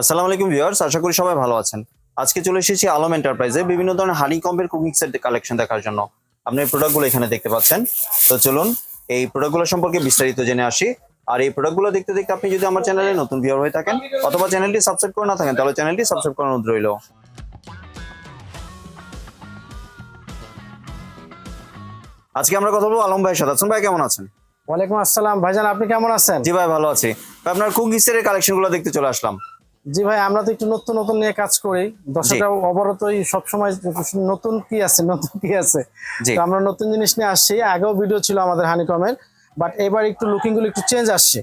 আসসালামু আলাইকুম ভিউয়ার্স আশা করি সবাই ভালো আছেন। আজকে চলে এসেছি আলম এন্টারপ্রাইজে বিভিন্ন ধরনের হানি কম্পের কুকিং সেট কালেকশন দেখার জন্য। আপনি এই প্রোডাক্টগুলো এখানে দেখতে পাচ্ছেন। তো চলুন এই প্রোডাক্টগুলো সম্পর্কে বিস্তারিত জেনে আসি। আর এই প্রোডাক্টগুলো দেখতে দেখতে আপনি যদি আমার চ্যানেলে নতুন ভিউয়ার হয়ে থাকেন অথবা চ্যানেলটি সাবস্ক্রাইব করে না থাকেন তাহলে চ্যানেলটি সাবস্ক্রাইব করার অনুরোধ রইল। আজকে আমরা কথা বলব আলম ভাইয়ের সাথে। আছেন ভাই কেমন আছেন? ওয়ালাইকুম আসসালাম। ভাইজান আপনি কেমন আছেন? জি ভাই ভালো আছি। আপনার কুকিং সেটের কালেকশনগুলো দেখতে চলে আসলাম। জি ভাই আমরা তো একটু নতুন নতুন নিয়ে কাজ করি। দর্শকরা অবরতই সবসময় নতুন কি আছে নতুন কি আছে? তো আমরা নতুন জিনিস নিয়ে আসছি। আগেও ভিডিও ছিল আমাদের হানিকমের বাট এবার একটু লুকিংগুলো একটু চেঞ্জ আসছে।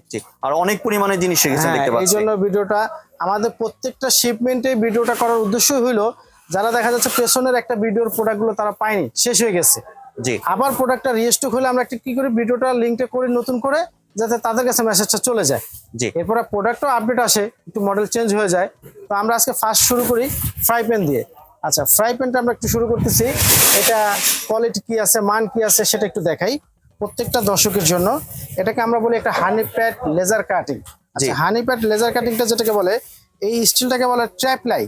আর অনেক পরিমাণে জিনিস রেখেছেন হ্যাঁ, দেখতে এই জন্য ভিডিওটা আমাদের প্রত্যেকটা শিপমেন্টে ভিডিওটা করার উদ্দেশ্যই হলো যারা দেখা যাচ্ছে পেছনের একটা ভিডিওর প্রোডাক্টগুলো তারা পায়নি শেষ হয়ে গেছে। জি। আবার প্রোডাক্টটা রিস্টক হলে আমরা একটা কি করি ভিডিওটা লিঙ্কটা করে নতুন করে যাতে তাদের কাছে মেসেজটা চলে যায়। জি। এরপরে প্রোডাক্টও আপডেট আসে একটু মডেল চেঞ্জ হয়ে যায়। তো আমরা আজকে ফার্স্ট শুরু করি ফ্রাই প্যান দিয়ে। আচ্ছা ফ্রাই প্যানটা আমরা একটু শুরু করতেছি। এটা কোয়ালিটি কি আছে মান কি আছে সেটা একটু দেখাই প্রত্যেকটা দর্শকের জন্য। এটাকে আমরা বলি একটা হানি প্যাড লেজার কাটিং আচ্ছা হানি প্যাড লেজার কাটিংটা যেটাকে বলে এই স্টিলটাকে বলে ট্র্যাপলাই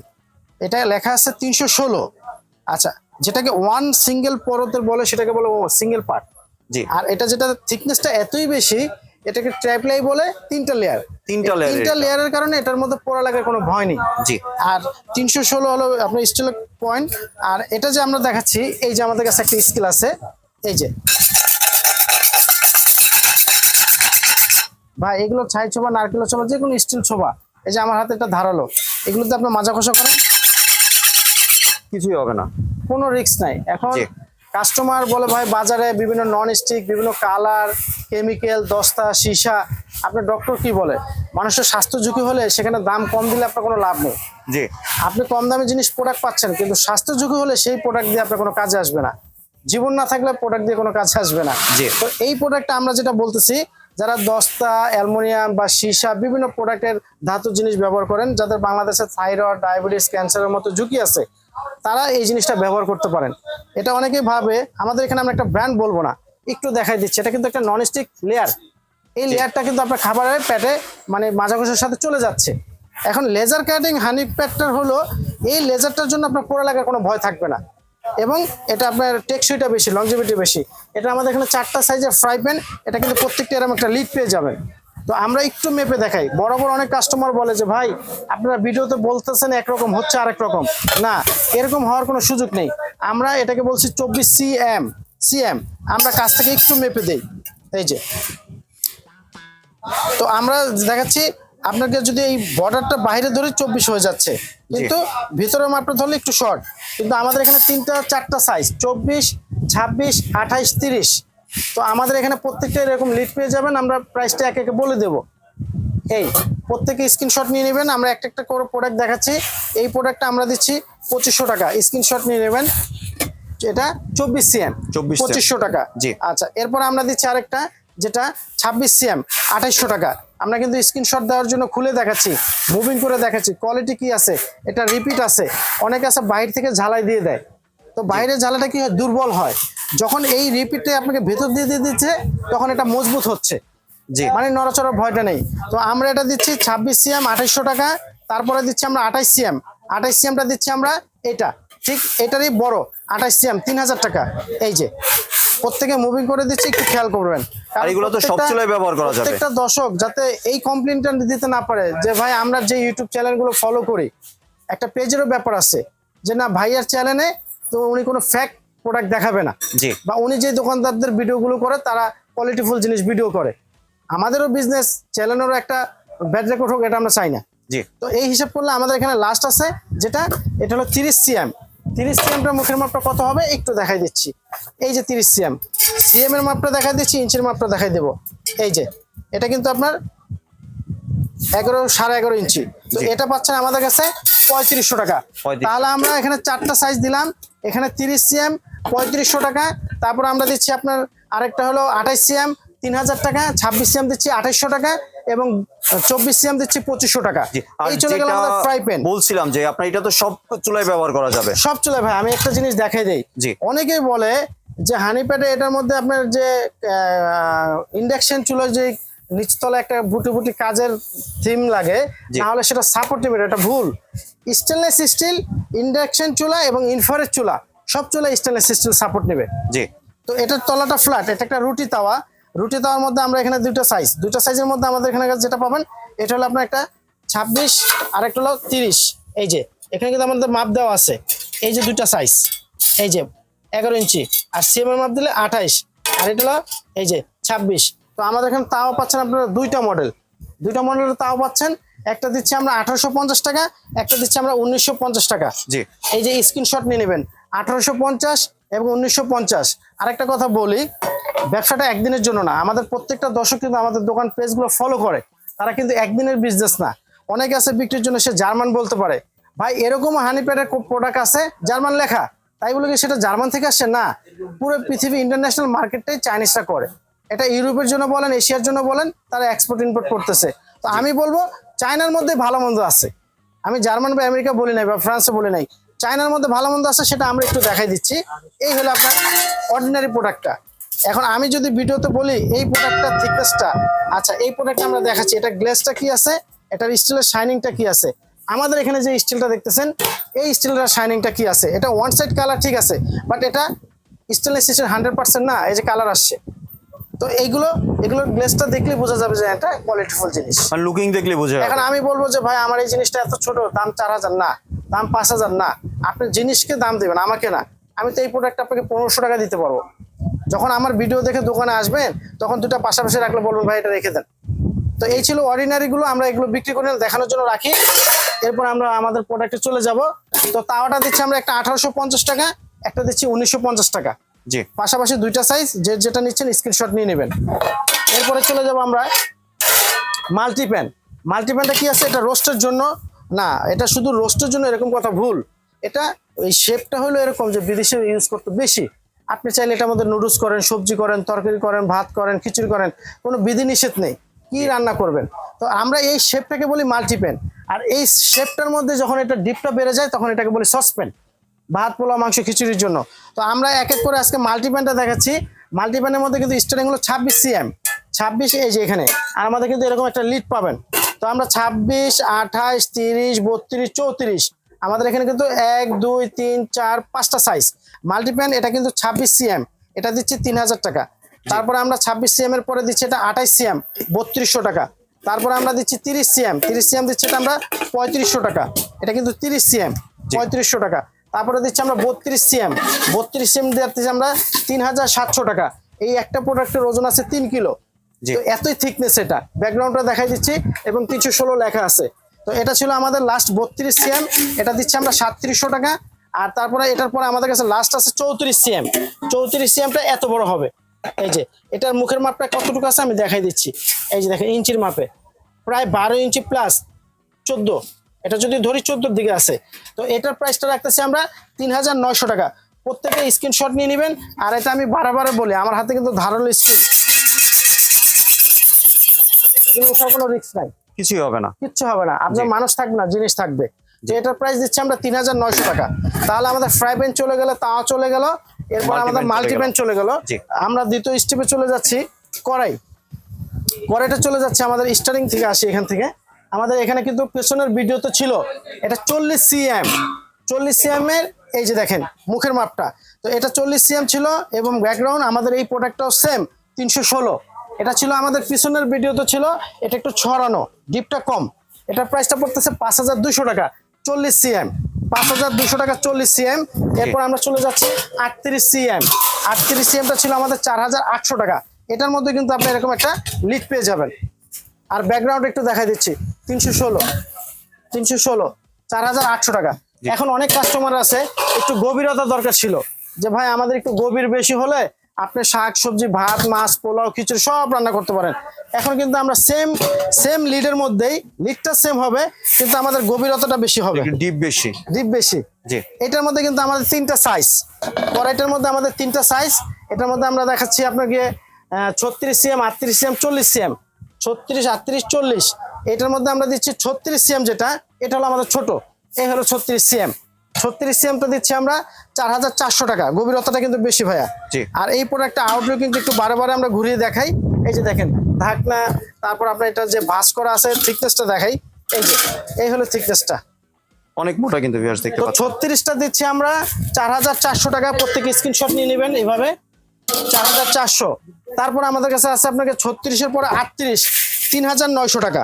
এটা লেখা আছে তিনশো ষোলো। আচ্ছা যেটাকে ওয়ান সিঙ্গেল পরতের বলে সেটাকে বলে সিঙ্গেল পার্ট জি। আর এটা যেটা থিকনেসটা এতই বেশি এটাকে ট্র্যাপলাই বলে তিনটা লেয়ার তিনটা লেয়ার তিনটা লেয়ারের কারণে এটার মধ্যে পোড়া লাগার কোনো ভয় নেই। জি। আর তিনশো ষোলো হলো আপনার স্টিল পয়েন্ট আর এটা যে আমরা দেখাচ্ছি এই যে আমাদের কাছে একটা স্কিল আছে এই যে। ভাই এগুলো ছাই ছোবা নারকেল ছোবা যে কোনো স্টিল ছোবা এই যে আমার হাতে একটা ধারালো। এগুলোতে আপনার মাজা কষা করেন। কিছুই হবে না। কোনো রিস্ক নাই। এখন কাস্টমার বলে ভাই বাজারে বিভিন্ন নন স্টিক বিভিন্ন কালার কেমিক্যাল দস্তা সীসা আপনার ডক্টর কি বলে? মানুষের স্বাস্থ্য ঝুঁকি হলে সেখানে দাম কম দিলে আপনার কোনো লাভ নেই। জি। আপনি কম দামে জিনিস প্রোডাক্ট পাচ্ছেন কিন্তু স্বাস্থ্য ঝুঁকি হলে সেই প্রোডাক্ট দিয়ে আপনার কোনো কাজে আসবে না। জীবন না থাকলে প্রোডাক্ট দিয়ে কোনো কাজে আসবে না। জি। তো এই প্রোডাক্টটা আমরা যেটা বলতেছি যারা দস্তা অ্যালমোনিয়াম বা সীসা বিভিন্ন প্রোডাক্টের ধাতু জিনিস ব্যবহার করেন যাদের বাংলাদেশে থাইরয়েড ডায়াবেটিস ক্যান্সারের মতো ঝুঁকি আছে তারা এই জিনিসটা ব্যবহার করতে পারেন। এটা অনেকেই ভাবে আমাদের এখানে আমরা একটা ব্র্যান্ড বলব না একটু দেখাই দিচ্ছে এটা কিন্তু একটা ননস্টিক লেয়ার এই লেয়ারটা কিন্তু আপনার খাবারের প্যাটে মানে মাজাঘষের সাথে চলে যাচ্ছে। এখন লেজার কাটিং হানি প্যাডটার হলো এই লেজারটার জন্য আপনার পোড়া লাগার কোনো ভয় থাকবে না। এবং এটা আপনার টেকসইটা বেশি লংজিভিটি বেশি। এটা আমাদের এখানে চারটা সাইজের ফ্রাই প্যান এটা কিন্তু প্রত্যেকটা এরকম একটা লিড পেয়ে যাবেন। তো আমরা একটু মেপে দেখাই। বড় বড় অনেক কাস্টমার বলে যে ভাই আপনারা ভিডিওতে বলতেছেন একরকম হচ্ছে আরেক রকম। না এরকম হওয়ার কোনো সুযোগ নেই। আমরা এটাকে বলছি চব্বিশ সি এম সি এম আমরা কাছ থেকে একটু মেপে দেই। এই যে। তো আমরা দেখাচ্ছি আপনাকে যদি এই বর্ডারটা বাইরে ধরে চব্বিশ হয়ে যাচ্ছে। কিন্তু ভিতরে মাপটা ধরলে একটু শর্ট কিন্তু আমাদের এখানে তিনটা চারটা সাইজ চব্বিশ ছাব্বিশ আঠাইশ তিরিশ। তো আমাদের এখানে প্রত্যেকটা এরকম লিড পেয়ে যাবেন আমরা প্রাইসটা এক একে বলে দেবো। এই প্রত্যেকে স্ক্রিনশট নিয়ে নেবেন আমরা একটা একটা করে প্রোডাক্ট দেখাচ্ছি। এই প্রোডাক্টটা আমরা দিচ্ছি পঁচিশশো টাকা স্ক্রিনশট নিয়ে নেবেন। এটা চব্বিশ সিএম 24 পঁচিশশো টাকা। জি। আচ্ছা এরপর আমরা দিচ্ছি আরেকটা যেটা ছাব্বিশ সিএম আঠাইশশো টাকা। আমরা কিন্তু স্ক্রিনশট দেওয়ার জন্য খুলে দেখাচ্ছি মুভিং করে দেখাচ্ছি কোয়ালিটি কি আছে এটা রিপিট আছে। অনেকে আছে বাইরে থেকে ঝালাই দিয়ে দেয়। তো বাইরের ঝালাটা কি হয়? দুর্বল হয়। যখন এই রিপিটে আপনাকে ভেতর দিয়ে দিয়ে দিচ্ছে তখন এটা মজবুত হচ্ছে। জি। মানে নড়াচড়ার ভয়টা নেই। তো আমরা এটা দিচ্ছি ছাব্বিশ সিএম আঠাইশশো টাকা। তারপরে দিচ্ছি আমরা আঠাইশ সিএম। আঠাইশ সিএমটা দিচ্ছি আমরা এটা। ঠিক এটারই বড়। আঠাইশ সিএম তিন হাজার টাকা। এই যে প্রত্যেকে মুভিং করে দিচ্ছি একটু খেয়াল করবেন। এগুলো তো সব ব্যবহার করা যাবে। প্রত্যেকটা দর্শক যাতে এই কমপ্লেনটা দিতে না পারে যে ভাই আমরা যে ইউটিউব চ্যানেলগুলো ফলো করি একটা পেজেরও ব্যাপার আছে যে না ভাইয়ার চ্যানেলে তো উনি কোনো ফ্যাক্ট প্রোডাক্ট দেখাবে না। জি। বা উনি যে দোকানদারদের ভিডিওগুলো করে তারা কোয়ালিটিফুল জিনিস ভিডিও করে। আমাদেরও বিজনেস চ্যানেলেরও একটা ব্যাড রেকর্ড হোক এটা আমরা চাই না। জি। তো এই হিসাব করলে আমাদের এখানে লাস্ট আছে যেটা এটা হলো তিরিশ সিএম। তিরিশ সিএমটার মুখের মাপটা কত হবে? একটু দেখাই দিচ্ছি। এই যে তিরিশ সিএম। সিএম এর মাপটা দেখাই দিচ্ছি ইঞ্চের মাপটা দেখাই দেবো। এই যে এটা কিন্তু আপনার এগারো সাড়ে এগারো ইঞ্চি। তো এটা পাচ্ছেন আমাদের কাছে পঁয়ত্রিশশো টাকা। তাহলে আমরা এখানে চারটা সাইজ দিলাম। এখানে তিরিশ সিএম পঁয়ত্রিশশো টাকা। তারপর আমরা দিচ্ছি আপনার আরেকটা হলো আঠাইশ সিএম তিন হাজার টাকা। ছাব্বিশ সিএম দিচ্ছি আঠাইশশো টাকা। এবং চব্বিশ সিএম দিচ্ছি পঁচিশশো টাকা। এই চলে গেল আমাদের ফ্রাই প্যান বলছিলাম যে আপনার এটা তো সব চুলায় ব্যবহার করা যাবে। সব চলে ভাই আমি একটা জিনিস দেখাই দেই। জি। অনেকেই বলে যে হানি প্যাডে এটার মধ্যে আপনার যে ইন্ডাকশন চুলার যে নিচতলা একটা বুটি বুটি কাজের থিম লাগে। তাহলে সেটা সাপোর্ট নেবে এটা ভুল। স্টেনলেস স্টিল ইন্ডাকশন চুলা এবং ইনফ্রারেড চুলা সব চুলা স্টেনলেস স্টিল সাপোর্ট নেবে। জি। তো এটার তলাটা ফ্ল্যাট এটা একটা রুটি তাওয়া। রুটি তাওয়ার মধ্যে আমরা এখানে দুইটা সাইজ দুইটা সাইজের মধ্যে আমাদের এখানে যেটা পাবেন এটা হলো আপনার একটা ছাব্বিশ আর একটা হলো তিরিশ। এই যে এখানে কিন্তু আমাদের মাপ দেওয়া আছে। এই যে দুইটা সাইজ এই যে এগারো ইঞ্চি আর সিএম এর মাপ দিলে আঠাইশ আর এটা হলো এই যে ছাব্বিশ। তো আমাদের এখানে তাও পাচ্ছেন আপনারা দুইটা মডেল দুইটা মডেলের তাও পাচ্ছেন একটা দিচ্ছি আমরা আঠারোশো পঞ্চাশ টাকা একটা দিচ্ছি আমরা উনিশশো পঞ্চাশ টাকা। জি। এই যে স্ক্রিনশট নিয়ে নেবেন আঠারোশো পঞ্চাশ এবং উনিশশো পঞ্চাশ। আরেকটা কথা বলি, ব্যবসাটা একদিনের জন্য না, আমাদের প্রত্যেকটা দর্শক কিন্তু আমাদের দোকান পেজগুলো ফলো করে। তারা কিন্তু একদিনের বিজনেস না। অনেক আছে বিক্রির জন্য সে জার্মান বলতে পারে। ভাই, এরকম হানি প্যাডের প্রোডাক্ট আছে, জার্মান লেখা। তাই বলে কি সেটা জার্মান থেকে আসছে? না। পুরো পৃথিবী ইন্টারন্যাশনাল মার্কেটটাই চাইনিজরা করে। এটা ইউরোপের জন্য বলেন, এশিয়ার জন্য বলেন, তারা এক্সপোর্ট ইম্পোর্ট করতেছে। তো আমি বলব চায়নার মধ্যে ভালো মন্দ আছে। আমি জার্মান বা আমেরিকা বলি নাই বা ফ্রান্সে বলি নাই। চায়নার মধ্যে ভালো মন্দ আছে সেটা আমরা একটু দেখাই দিচ্ছি। এই হলো আপনার অর্ডিনারি প্রোডাক্টটা এখন আমি যদি ভিডিওতে বলি এই প্রোডাক্টটা থিকনেসটা আচ্ছা এই প্রোডাক্টটা আমরা দেখাচ্ছি। এটা গ্লেসটা কি আছে? এটার স্টিলের শাইনিংটা কি আছে? আমাদের এখানে যে স্টিলটা দেখতেছেন এই স্টিলটার শাইনিংটা কি আছে? এটা ওয়ান সাইড কালার ঠিক আছে বাট এটা স্টেনলেস স্টিলের হান্ড্রেড পার্সেন্ট না এই যে কালার আসছে। তো এইগুলো এগুলোর গ্লেসটা দেখলে বোঝা যাবে যে এটা কোয়ালিটিফুল জিনিস। লুকিং দেখলে বোঝা যাবে। এখন আমি বলব যে ভাই আমার এই জিনিসটা এত ছোট দাম চার হাজার না। দাম পাঁচ হাজার না। আপনি জিনিসকে দাম দেবেন আমাকে না। আমি তো এই প্রোডাক্ট আপনাকে পনেরোশো টাকা দিতে পারব। যখন আমার ভিডিও দেখে দোকানে আসবেন তখন দুটো পাশাপাশি রাখলে বলবেন ভাই এটা রেখে দেন। তো এই ছিল অর্ডিনারিগুলো আমরা এগুলো বিক্রি করে দেখানোর জন্য রাখি। এরপর আমরা আমাদের প্রোডাক্টে চলে যাব। তো তাওয়াটা দিচ্ছি আমরা একটা আঠারোশো পঞ্চাশ টাকা একটা দিচ্ছি উনিশশো পঞ্চাশ টাকা। জি। পাশাপাশি দুইটা সাইজ যে যেটা নিচ্ছেন স্ক্রিনশট নিয়ে নেবেন। এরপরে চলে যাব আমরা মাল্টিপ্যান মাল্টিপ্যানটা কি আছে? এটা রোস্টের জন্য না এটা শুধু রোস্টের জন্য এরকম কথা ভুল। এটা ওই শেপটা হলো এরকম যে বিদেশে ইউজ করতে বেশি। আপনি চাইলে এটার মধ্যে নুডলস করেন সবজি করেন তরকারি করেন ভাত করেন খিচুড়ি করেন কোনো বিধি নিষেধ নেই। কি রান্না করবেন? তো আমরা এই শেপটাকে বলি মাল্টিপ্যান আর এই শেপটার মধ্যে যখন এটা ডিপটা বেড়ে যায় তখন এটাকে বলি সসপেন ভাত পোলাও মাংস খিচুড়ির জন্য। তো আমরা এক এক করে আজকে মাল্টিপ্যানটা দেখাচ্ছি। মাল্টিপ্যানের মধ্যে কিন্তু স্টারিং হলো ছাব্বিশ সিএম ছাব্বিশ এই যে এখানে। আর আমাদের কিন্তু এরকম একটা লিড পাবেন। তো আমরা ছাব্বিশ আঠাইশ তিরিশ বত্রিশ চৌত্রিশ। আমাদের এখানে কিন্তু এক দুই তিন চার পাঁচটা সাইজ মাল্টিপ্যান এটা কিন্তু ছাব্বিশ সিএম এটা দিচ্ছি তিন হাজার টাকা। তারপরে আমরা ছাব্বিশ সিএম এর পরে দিচ্ছি এটা আঠাইশ সিএম বত্রিশশো টাকা। তারপরে আমরা দিচ্ছি তিরিশ সিএম তিরিশ সিএম দিচ্ছি এটা আমরা পঁয়ত্রিশশো টাকা। এটা কিন্তু তিরিশ সিএম পঁয়ত্রিশশো টাকা। তারপরে দিচ্ছি আমরা বত্রিশ সিএম বত্রিশ সিএম দিচ্ছি আমরা তিন হাজার সাতশো টাকা। এই একটা প্রোডাক্টের ওজন আছে তিন কিলো। তো এতই থিকনেস এটা। ব্যাকগ্রাউন্ডটা দেখাই দিচ্ছি এবং তিনশো ষোলো লেখা আছে। তো এটা ছিল আমাদের লাস্ট বত্রিশ সিএম এটা দিচ্ছি আমরা সাতত্রিশশো টাকা। আর তারপরে এটার পরে আমাদের কাছে লাস্ট আছে চৌত্রিশ সিএম চৌত্রিশ সিএমটা এত বড় হবে। এই যে, এটার মুখের মাপটা কতটুকু আছে আমি দেখাই দিচ্ছি। এই যে দেখেন, ইঞ্চির মাপে। প্রায় বারো ইঞ্চি প্লাস চোদ্দ। এটা যদি ধরি, চোদ্দোর দিকে আছে। তো এটার প্রাইসটা রাখতেছি আমরা তিন হাজার নয়শো টাকা। প্রত্যেকে স্ক্রিনশট নিয়ে নেবেন। আর এটা আমি বারে বলি, আমার হাতে কিন্তু ধারালো স্ক্রিন ওঠার কোনো রিস্ক নাই। কিছুই হবে না। কিচ্ছু হবে না। আপনার মানুষ থাকবে না জিনিস থাকবে। যে এটার প্রাইস দিচ্ছি আমরা তিন হাজার নয়শো টাকা। তাহলে আমাদের ফ্রাই প্যান চলে গেল তাওয়া চলে গেল এরপর আমাদের চলে মাল্টি প্যান চলে গেল। আমরা দ্বিতীয় স্টেপে চলে যাচ্ছি কড়াই। কড়াইটা চলে যাচ্ছে আমাদের স্টারিং থেকে আসি এখান থেকে। আমাদের এখানে কিন্তু পেছনের ভিডিও তো ছিল। এটা চল্লিশ সিএম চল্লিশ সিএম এর এই যে দেখেন মুখের মাপটা। তো এটা চল্লিশ সিএম ছিল এবং ব্যাকগ্রাউন্ড আমাদের এই প্রোডাক্টটাও সেম তিনশো ষোলো। এটা ছিল আমাদের পিছনের ভিডিও তো ছিল এটা একটু ছড়ানো ডিপটা কম। এটার প্রাইসটা পড়তেছে পাঁচ হাজার দুশো টাকা চল্লিশ সিএম পাঁচ হাজার দুশো টাকা চল্লিশ সিএম এরপর আমরা চলে যাচ্ছি আটত্রিশ সিএম আটত্রিশ সিএমটা ছিল আমাদের চার হাজার আটশো টাকা। এটার মধ্যে কিন্তু আপনি এরকম একটা লিড পেয়ে যাবেন। আর ব্যাকগ্রাউন্ড একটু দেখাই দিচ্ছি তিনশো ষোলো তিনশো ষোলো চার হাজার আটশো টাকা। এখন অনেক কাস্টমার আছে একটু গভীরতা দরকার ছিল। যে ভাই আমাদের একটু গভীর বেশি হলে আপনি শাক সবজি ভাত মাছ পোলাও খিচুড়ি সব রান্না করতে পারেন। এখন কিন্তু আমরা সেম সেম লিডের মধ্যেই লিডটা সেম হবে কিন্তু আমাদের গভীরতাটা বেশি হবে। ডিপ বেশি। ডিপ বেশি। জি। এটার মধ্যে কিন্তু আমাদের তিনটা সাইজ কড়াইটার মধ্যে আমাদের তিনটা সাইজ এটার মধ্যে আমরা দেখাচ্ছি আপনাকে ছত্রিশ সিএম আটত্রিশ সিএম চল্লিশ সিএম ছত্রিশ আটত্রিশ চল্লিশ। এটার মধ্যে আমরা দিচ্ছি ছত্রিশ সিএম যেটা এটা হলো আমাদের ছোট। এই হলো ছত্রিশ সিএম ছত্রিশ সিএমটা দিচ্ছি আমরা চার হাজার চারশো টাকা। গভীরতাটা কিন্তু বেশি ভাইয়া। আর এই প্রোডাক্টটা আউটলুক কিন্তু একটু বারে বারে আমরা ঘুরিয়ে দেখাই। এই যে দেখেন ঢাকনা তারপর আপনার এটা যে ভাস করা আছে থিকনেসটা দেখাই। এই যে এই হলো থিকনেসটা অনেক মোটা কিন্তু ভিউয়ার্স দেখতে তো পাচ্ছেন। ছত্রিশটা দিচ্ছি আমরা চার হাজার চারশো টাকা প্রত্যেক স্ক্রিনশট নিয়ে নেবেন এইভাবে চার হাজার চারশো। তারপর আমাদের কাছে আছে আপনাকে ছত্রিশের পরে আটত্রিশ তিন হাজার নয়শো টাকা।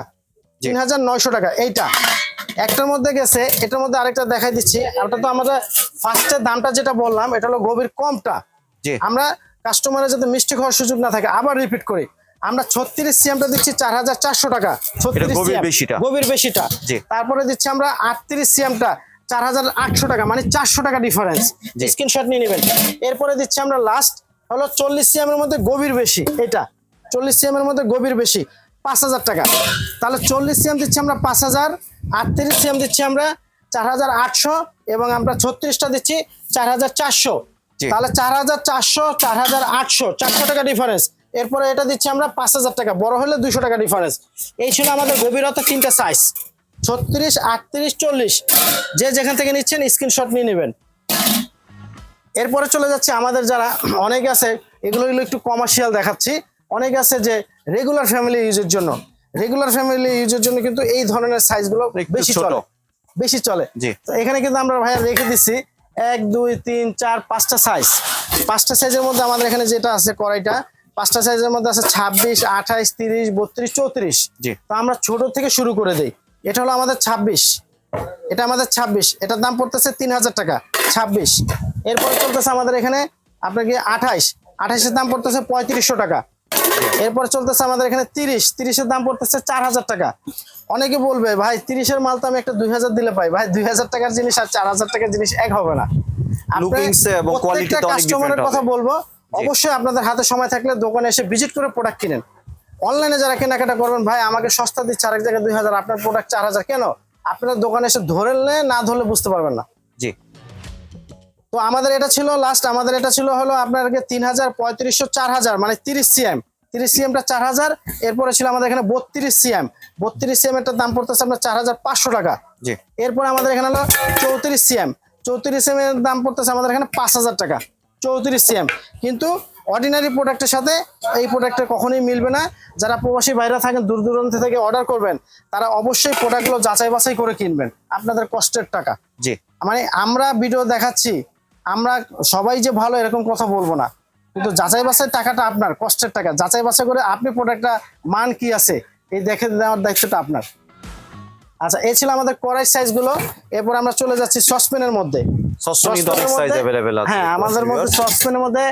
তিন হাজার নয়শো টাকা এইটা। একটার মধ্যে গেছে এটার মধ্যে আরেকটা দেখাই দিচ্ছি। ওটা তো আমাদের ফার্স্টের দামটা যেটা বললাম এটা হলো গভীর কমটা। জি। আমরা কাস্টমারের যাতে মিষ্টি খাওয়ার সুযোগ না থাকে আবার রিপিট করি। আমরা ছত্রিশ সিএমটা দিচ্ছি চার হাজার চারশো টাকা। গভীর বেশিটা। তারপরে দিচ্ছি আমরা আটত্রিশ সিএমটা চার হাজার আটশো টাকা মানে চারশো টাকা ডিফারেন্স স্ক্রিনশট নিয়ে নেবেন। এরপরে দিচ্ছি আমরা লাস্ট হলো চল্লিশ সিএম এর মধ্যে গভীর বেশি এটা। চল্লিশ সিএম এর মধ্যে গভীর বেশি। পাঁচ হাজার টাকা। তাহলে চল্লিশ সিএম দিচ্ছি আমরা পাঁচ হাজার আটত্রিশ সিএম দিচ্ছি আমরা চার হাজার আটশো এবং আমরা ছত্রিশটা দিচ্ছি চার হাজার চারশো। তাহলে চার হাজার চারশো চার হাজার আটশো চারশো টাকা ডিফারেন্স এরপরে এটা দিচ্ছি আমরা পাঁচ হাজার টাকা বড় হলে দুইশো টাকা ডিফারেন্স এই ছিল আমাদের গভীরতা তিনটা সাইজ ছত্রিশ আটত্রিশ চল্লিশ। যে যেখান থেকে নিচ্ছেন স্ক্রিনশট নিয়ে নেবেন। এরপরে চলে যাচ্ছে আমাদের যারা অনেক আছে এগুলো এগুলো একটু কমার্শিয়াল দেখাচ্ছি। অনেক আছে যে রেগুলার ফ্যামিলি ইউজের জন্য। রেগুলার ফ্যামিলি ইউজের জন্য কিন্তু এই ধরনের সাইজগুলো বেশি। চলে। বেশি চলে। তো এখানে কিন্তু আমরা ভাইয়া রেখে দিচ্ছি এক দুই তিন চার পাঁচটা সাইজ পাঁচটা সাইজের মধ্যে আমাদের এখানে যেটা আছে কড়াইটা পাঁচটা সাইজের মধ্যে আছে ছাব্বিশ আঠাইশ তিরিশ বত্রিশ চৌত্রিশ। তো আমরা ছোট থেকে শুরু করে দিই। এটা হলো আমাদের ছাব্বিশ। এটা আমাদের ছাব্বিশ। এটার দাম পড়তেছে তিন হাজার টাকা। ছাব্বিশ। এরপরে চলতেছে আমাদের এখানে আপনার কি আঠাইশ। আঠাইশের দাম পড়তেছে পঁয়ত্রিশশো টাকা। এরপর চলতেছে আমাদের এখানে তিরিশ। তিরিশের দাম পড়তেছে চার হাজার টাকা। অনেকে বলবে ভাই তিরিশের মাল তো আমি একটা দুই হাজার দিলে পাই। ভাই দুই হাজার টাকার জিনিস আর চার হাজার টাকার জিনিস এক হবে না। কাস্টমারের কথা বলব অবশ্যই আপনাদের হাতে সময় থাকলে দোকানে এসে ভিজিট করে প্রোডাক্ট কিনেন। অনলাইনে যারা কেনাকাটা করবেন ভাই আমাকে সস্তা দিচ্ছে আরেক জায়গায় দুই হাজার আপনার প্রোডাক্ট চার হাজার কেন? আপনার দোকানে এসে ধরলে না ধরলে বুঝতে পারবেন না। জি। তো আমাদের এটা ছিল লাস্ট আমাদের এটা ছিল হলো আপনার তিন হাজার পঁয়ত্রিশশো চার হাজার মানে তিরিশ সিএম তিরিশ সিএমটা চার হাজার এরপরে ছিল আমাদের এখানে বত্রিশ সিএম। বত্রিশ সিএম এর দাম পড়তেছে আপনার চার হাজার পাঁচশো টাকা। জি। এরপরে আমাদের এখানে হলো চৌত্রিশ সিএম। চৌত্রিশ সিএম এর দাম পড়তেছে আমাদের এখানে পাঁচ হাজার টাকা। চৌত্রিশ সিএম। কিন্তু অর্ডিনারি প্রোডাক্টের সাথে এই প্রোডাক্টের কখনোই মিলবে না। যারা প্রবাসী বাইরে থাকেন দূর দূরান্ত থেকে অর্ডার করবেন তারা অবশ্যই প্রোডাক্টগুলো যাচাই বাছাই করে কিনবেন। আপনাদের কষ্টের টাকা। জি। মানে আমরা ভিডিও দেখাচ্ছি আমরা সবাই যে ভালো এরকম কথা বলব না। কিন্তু যাচাই বাছাই টাকাটা আপনার কষ্টের টাকা। যাচাই বাছাই করে আপনি প্রোডাক্টটা মান কি আছে এই দেখে দেওয়ার দায়িত্বটা আপনার। আচ্ছা এই ছিল আমাদের কড়াই সাইজগুলো এরপর আমরা চলে যাচ্ছি সসপ্যানের মধ্যে। হ্যাঁ আমাদের মধ্যে সসপ্যানের মধ্যে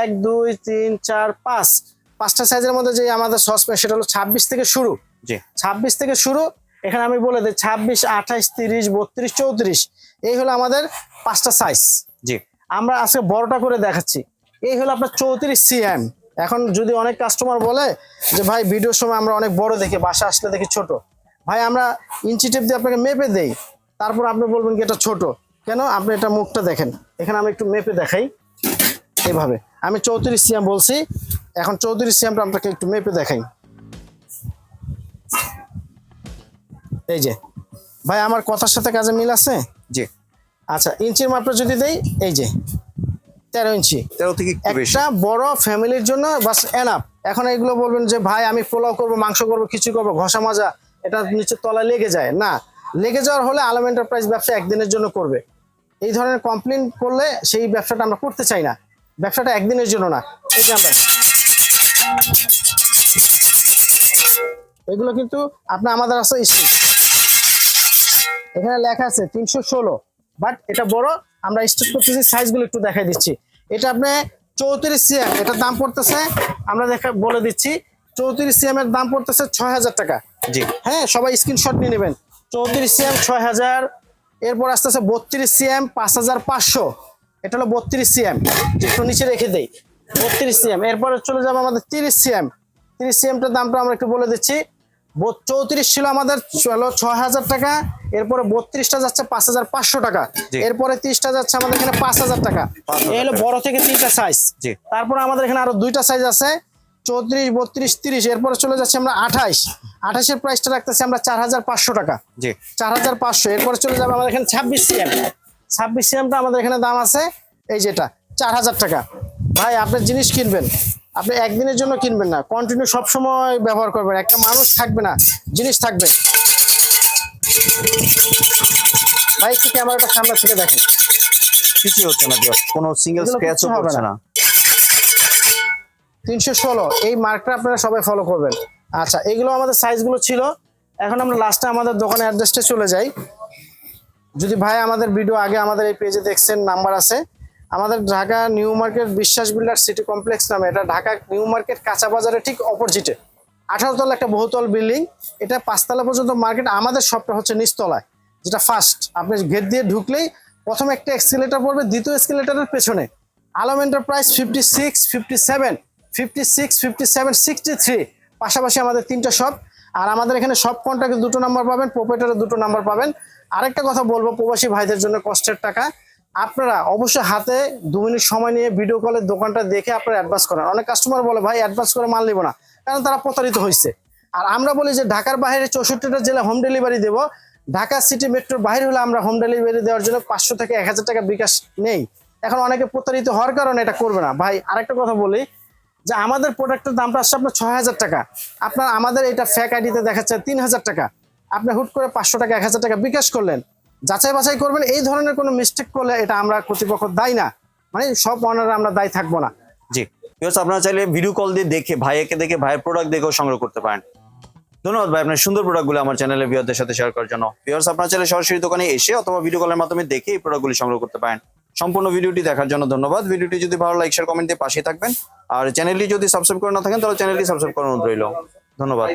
এক দুই তিন চার পাঁচ। পাঁচটা সাইজের মধ্যে যে আমাদের সসপ্যান সেটা হলো ছাব্বিশ থেকে শুরু। ছাব্বিশ থেকে শুরু এখানে আমি বলে দিই ছাব্বিশ আঠাইশ তিরিশ বত্রিশ চৌত্রিশ। এই হলো আমাদের পাঁচটা সাইজ জি। আমরা আজকে বড়টা করে দেখাচ্ছি। এই হলো আপনার চৌত্রিশ সিএম এখন যদি অনেক কাস্টমার বলে যে ভাই ভিডিওর সময় আমরা অনেক বড় দেখি বাসা আসলে দেখি ছোট। ভাই আমরা ইঞ্চি টেপ দিয়ে আপনাকে মেপে দেই। তারপর আপনি বলবেন কি এটা ছোট। কেন? আপনি এটা মুখটা দেখেন। এখানে আমি একটু মেপে দেখাই। এইভাবে। আমি চৌত্রিশ সিএম বলছি। এখন চৌত্রিশ সিএমটা আপনাকে একটু মেপে দেখাই। এই যে। ভাই আমার কথার সাথে কাজে মিল আছে? জি। আচ্ছা ইঞ্চির মাপটা যদি দেই এই যে। তেরো ইঞ্চি। তেরো থেকে একটু বড় ফ্যামিলির জন্য বাস এনাফ এখন এগুলো বলবেন যে ভাই আমি পোলাও করব মাংস করব কিছু করব ঘষা মাজা এটা নিচের তলায় লেগে যায়। না লেগে যাওয়ার হলে আলম এন্টারপ্রাইজ ব্যবসা একদিনের জন্য করবে। এই ধরনের কমপ্লেন করলে সেই ব্যবসাটা আমরা করতে চাই না। ব্যবসাটা একদিনের জন্য না। এই যে আমরা। এগুলো কিন্তু আপনার আমাদের আছে স্টিক এখানে লেখা আছে তিনশো ষোলো বাট এটা বড়। আমরা স্টার্ট করতেছি সাইজগুলো একটু দেখাই দিচ্ছি। এটা আপনি চৌত্রিশ সিএম এটার দাম পড়তেছে আমরা দেখা বলে দিচ্ছি চৌত্রিশ সিএম এর দাম পড়তেছে ছয় হাজার টাকা। জি। হ্যাঁ সবাই স্ক্রিনশট নিয়ে নেবেন। চৌত্রিশ সিএম ছয় হাজার এরপর আস্তে আস্তে বত্রিশ সিএম পাঁচ হাজার পাঁচশো। এটা হলো বত্রিশ সিএম একটু নিচে রেখে দেই। বত্রিশ সিএম এরপরে চলে যাব আমাদের তিরিশ সিএম তিরিশ সিএমটার দামটা আমরা একটু বলে দিচ্ছি। চৌত্রিশ ছিল আমাদের ছয় হাজার টাকা। এরপরে বত্রিশটা যাচ্ছে পাঁচ হাজার পাঁচশো টাকা। এরপরে তিরিশটা যাচ্ছে আমাদের এখানে পাঁচ হাজার টাকা। 5,000 এই হলো বড় থেকে তিনটা সাইজ তারপরে আমাদের এখানে আরও দুইটা সাইজ আছে। চৌত্রিশ বত্রিশ তিরিশ এরপরে চলে যাচ্ছে আমরা আঠাইশ। আঠাশের প্রাইসটা রাখতেছি আমরা চার হাজার পাঁচশো টাকা। জি। চার হাজার পাঁচশো এরপরে চলে যাবে আমাদের এখানে ছাব্বিশ সিএম ছাব্বিশ সিএমটা আমাদের এখানে দাম আছে এই যেটা চার হাজার টাকা। ভাই আপনি জিনিস কিনবেন। আপনি একদিনের জন্য কিনবেন না। কন্টিনিউ সবসময় ব্যবহার করবেন। একটা মানুষ থাকবে না জিনিস থাকবে। ভাই একটু ক্যামেরাটা সামনে থেকে দেখেন। কিছুই হচ্ছে না কোনো সিঙ্গেল স্ক্র্যাচও পড়ছে না। না। তিনশো ষোলো এই মার্কটা আপনারা সবাই ফলো করবেন। আচ্ছা এগুলো আমাদের সাইজগুলো ছিল। এখন আমরা লাস্টে আমাদের দোকানে অ্যাড্রেসটা চলে যাই। যদি ভাই আমাদের ভিডিও আগে আমাদের এই পেজে দেখছেন নাম্বার আছে। আমাদের Dhaka New Market Biswas builder city complex নামে এটা ঢাকা নিউ মার্কেট কাঁচা বাজারে ঠিক অপোজিটে আঠারো তলা একটা বহুতল বিল্ডিং। এটা পাঁচতলা পর্যন্ত মার্কেট, আমাদের সবটা হচ্ছে নিচতলায়, যেটা ফার্স্ট আপনি গেট দিয়ে ঢুকলেই প্রথম একটা এক্সিলেটার পড়বে, দ্বিতীয় এক্সিলেটারের পেছনে। Alam enterprise fifty six fifty seven fifty six fifty seven sixty three পাশাপাশি আমাদের তিনটা শপ আর আমাদের এখানে সব কন্ট্যাক্টে দুটো নাম্বার পাবেন প্রোপাইটারে দুটো নাম্বার পাবেন। আরেকটা কথা বলব, প্রবাসী ভাইদের জন্য কষ্টের টাকা। আপনারা অবশ্যই হাতে দু মিনিট সময় নিয়ে ভিডিও কলের দোকানটা দেখে আপনারা অ্যাডভান্স করেন। অনেক কাস্টমার বলে, ভাই অ্যাডভান্স করে মাল নিব না। কারণ তারা প্রতারিত হয়েছে আর আমরা বলি যে ঢাকার বাইরে চৌষট্টিটা জেলা হোম ডেলিভারি দেবো। ঢাকা সিটি মেট্রোর বাইরে হলে আমরা হোম ডেলিভারি দেওয়ার জন্য পাঁচশো থেকে এক হাজার টাকা বিকাশ নেই। এখন অনেকে প্রতারিত হওয়ার কারণে এটা করবে না। ভাই, আরেকটা কথা বলি যে আমাদের প্রোডাক্টের দামটা আসছে আপনার ছয় হাজার টাকা। আপনার, আমাদের এটা ফ্যাক আইডিতে দেখাচ্ছে তিন হাজার টাকা। আপনি হুট করে পাঁচশো টাকা, এক হাজার টাকা বিকাশ করলেন। যাচাই বাছাই করবেন, এই ধরনের কোনো মিস্টেক করলে এটা আমরা কর্তৃপক্ষ দায়ী না। মানে সব অনারে আমরা দায়ী থাকব না। জি। ভিউয়ার্স আপনারা চাইলে ভিডিও কল দিয়ে দেখে, ভাইয়াকে দেখে, ভাইয়ের প্রোডাক্ট দেখেও সংগ্রহ করতে পারেন। ধন্যবাদ ভাই, আপনার সুন্দর প্রোডাক্টগুলো আমার চ্যানেলে ভিউয়ারদের সাথে শেয়ার করার জন্য। বিয়ার্স আপনার চাইলে সরাসরি দোকানে এসে অথবা ভিডিও কলের মাধ্যমে দেখে এই প্রোডাক্টগুলি সংগ্রহ করতে পারেন। সম্পূর্ণ ভিডিওটি দেখার জন্য ধন্যবাদ। ভিডিওটি যদি ভালো লাইক শেয়ার কমেন্ট দিয়ে পাশে থাকবেন। আর চ্যানেলটি যদি সাবস্ক্রাইব করে না থাকেন, তাহলে চ্যানেলটি সাবস্ক্রাইব করানো রইল। ধন্যবাদ।